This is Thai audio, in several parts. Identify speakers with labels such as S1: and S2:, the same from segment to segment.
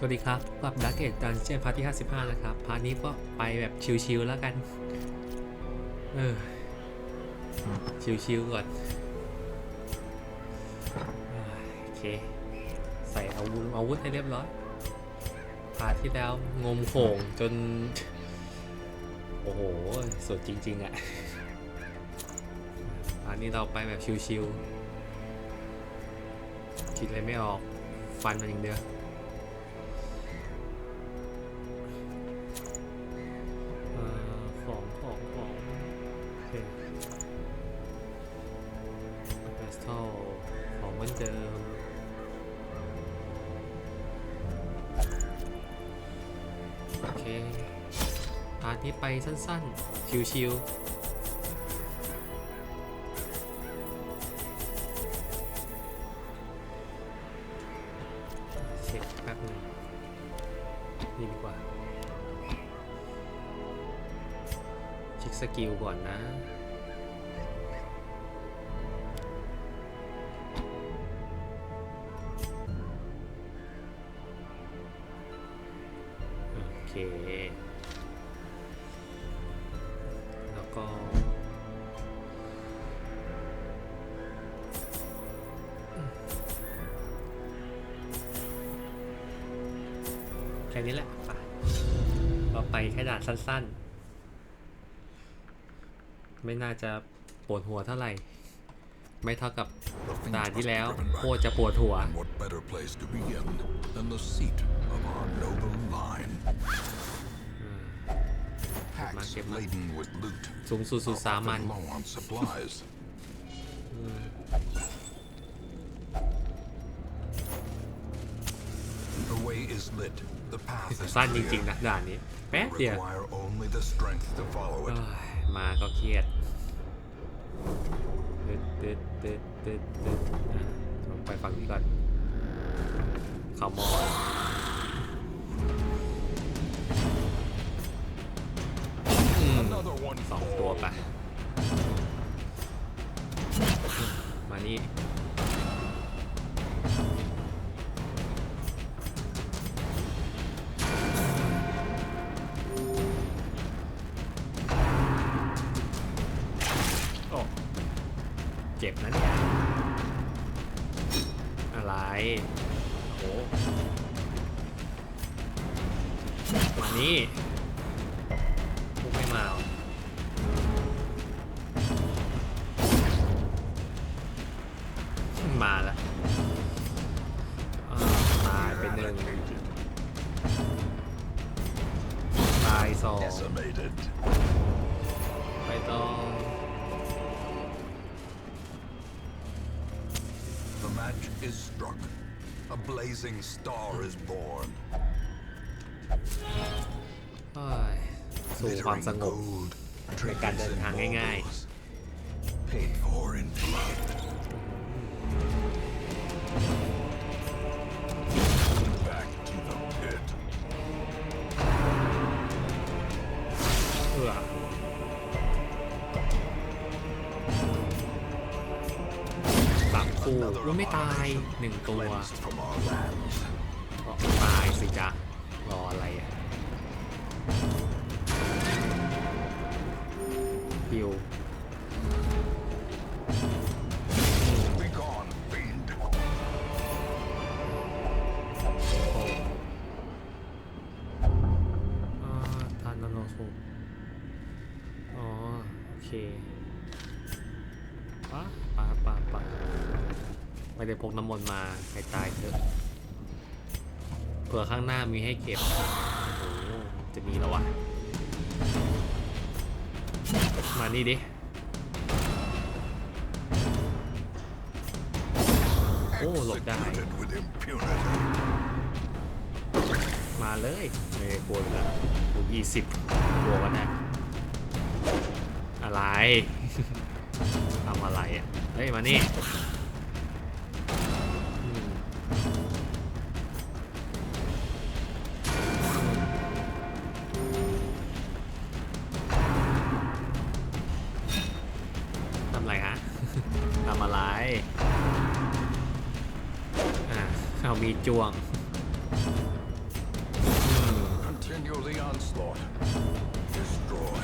S1: สวัสดีครับกับดักเกตดันเจียนพาร์ทที่ 55 นะครับ พาร์ทนี้ก็ไปแบบชิวๆแล้วกัน เออ ชิวๆก่อน โอเค ใส่อาวุธอาวุธให้เรียบร้อย พาร์ทที่แล้วงมโข่งจน โอ้โห สุดจริง ๆอะ่ะ พาร์ทนี้เราไปแบบชิวๆคิดอะไรไม่ออก ฟันมันอย่างเดียว ทนี้ไปสั้นๆ ชิวๆ เช็คแป๊บหนึงนี่ดีกว่า เช็คสกิลก่อนนะ ค่นี้แหละไปเราไปแค่ด่านสั้นๆ ไม่น่าจะปวดหัวเท่าไหร่ ไม่เท่ากับด่านที่แล้ว โคตรจะปวดหัว
S2: And what better place to begin than the seat of our noble line? Packs
S1: Market, market.
S2: laden with loot,
S1: สูงสุดสุดสามัญ
S2: often low on supplies. Is lit. The path is
S1: สั้นจ
S2: clear.
S1: ริง ๆ นะด่านนี้ แป๊บเดียว
S2: Require only the strength to follow
S1: เอ้
S2: it.
S1: ยมาก็เครียดตึ๊ดตึ๊ดตึ๊ดตึ๊ดตึ๊ดอะลงไปฝั่งนี้ก่อนเขามอง โอ้โหมานี่พวกไม่มาเหรอมาแล้วอ่าตายไปหนึ่งตายสอง
S2: Decimated.
S1: ไปต้อง
S2: is struck. A blazing star is born.
S1: เฮ้ยสู่ความสงบ
S2: gold,
S1: ในการเดินทางง่าย
S2: paid for in blood. Back
S1: สามคู่ว่าไม่ตายหนึ่งตัวก็ตายสิจ๊ะรออะไรอะฮิวอ่าทานนโนโซอ๋อ โอเค ไม่ได้พกน้ำมนต์มาให้ตายเถอะเผื่อข้างหน้ามีให้เก็บ โอ้จะมีแล้ววะ มานี่ดิ โอ้หลบได้ มาเลย ไม่ได้กลัวอยู่แล้วกูยี่สิบบวกกันนะ อะไร ทำอะไรอะ เฮ้ย มานี่ มีจวง Continue the onslaught. Destroy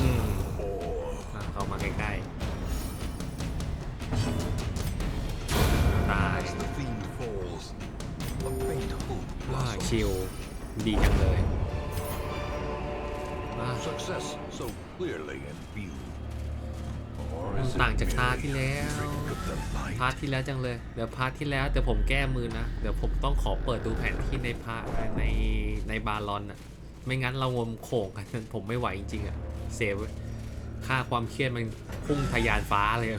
S1: อืม all. อะเข้ามาใกล้ๆ ตาย As the fiend falls, a faint hope ว้า
S2: blossoms.
S1: ชิลดีจังเลยอะ
S2: Success so clearly in view.
S1: ต่างจากพาร์ทที่แล้วพาร์ทที่แล้วจังเลยเดี๋ยวพาร์ทที่แล้วเดี๋ยวผมแก้มือนะเดี๋ยวผมต้องขอเปิดดูแผนที่ในพาร์ทในในบาลอนอะไม่งั้นเรางมโขงกันผมไม่ไหวจริงๆอะเสียค่าความเครียดมันพุ่งทะยานฟ้าเลย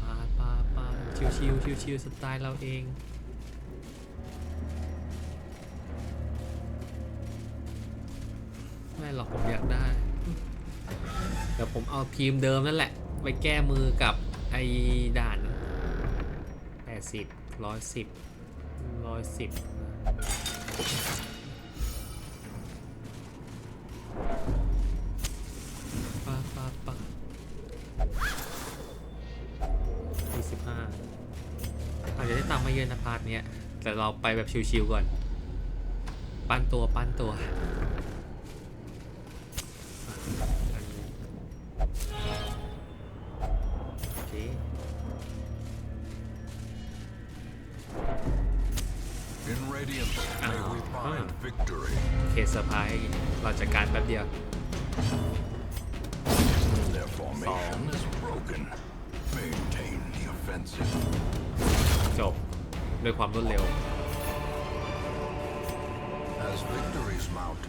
S1: ปาปาปาชิวชิวชิวชิวสไตล์เราเองไม่หรอกผมอยากได้ เดี๋ยวผมเอาทีมเดิมนั่นแหละ ไปแก้มือกับไอ้ด่านแปดสิบร้อยสิบร้อยสิบปะปะปะยี่สิบห้าอาจจะได้ตังค์มาเยอะนะพาร์ทเนี้ยแต่เราไปแบบชิวๆก่อน ปั้นตัวปั้นตัว
S2: victory.
S1: เคสเซอร์ไพรส์เราจัดการแป๊บเดียว
S2: Their formation is broken. Maintain the offensive.
S1: จบ ด้วยความรวดเร็ว
S2: As victories mount,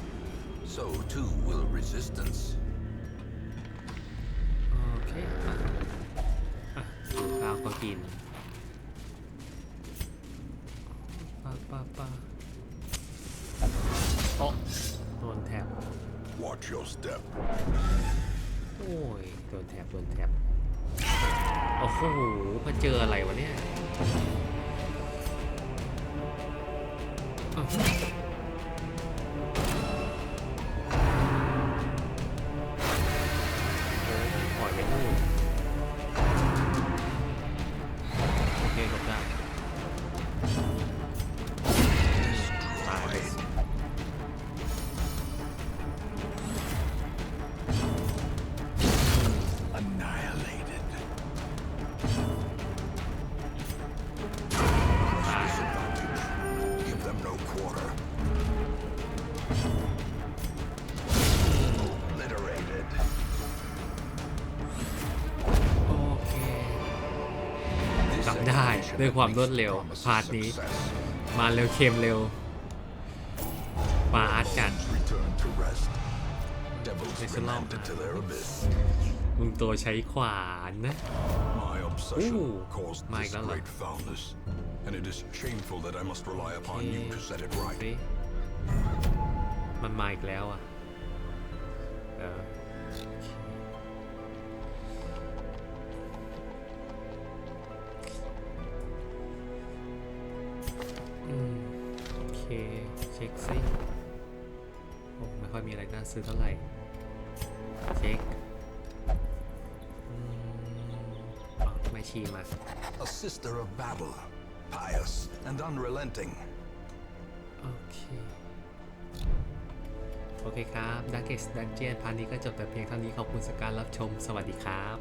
S2: so too will resistance.
S1: โอเคอ่ะอ่ะข้าวก็กินปาปาปา โต๊ะโดนแถบ
S2: Watch your step.
S1: โอ้ยโดนแถบโดนแถบโอ้โหมาเจออะไรวะเนี่ย โอเค
S2: This
S1: จำได้
S2: expedition
S1: ด้วยความ
S2: at
S1: รวด
S2: least
S1: เร็ว
S2: promises
S1: พาร์ทนี้
S2: success.
S1: มาเร็วเค็มเร็วปาดกัน
S2: Bones return to rest. Devils
S1: It's a long
S2: remanded to their abyss.
S1: มึงตัวใช้ขวานนะ
S2: My obsession
S1: Ooh,
S2: caused
S1: my
S2: this
S1: God.
S2: great foulness, and it is shameful that I must rely upon you to set it right.
S1: นี่มันมาอีกแล้วอะเอออืมโอเค เช็คซิโอ้ไม่ค่อยมีอะไรน่าซื้อเท่าไหร่ เช็คอืมอ๋อไม่ชีมา
S2: A sister of battle, pious and unrelenting.
S1: โอเค โอเคครับ Darkest Dungeon พาร์ทนี้ก็จบแต่เพียงเท่านี้ขอบคุณสกการรับชม สวัสดีครับ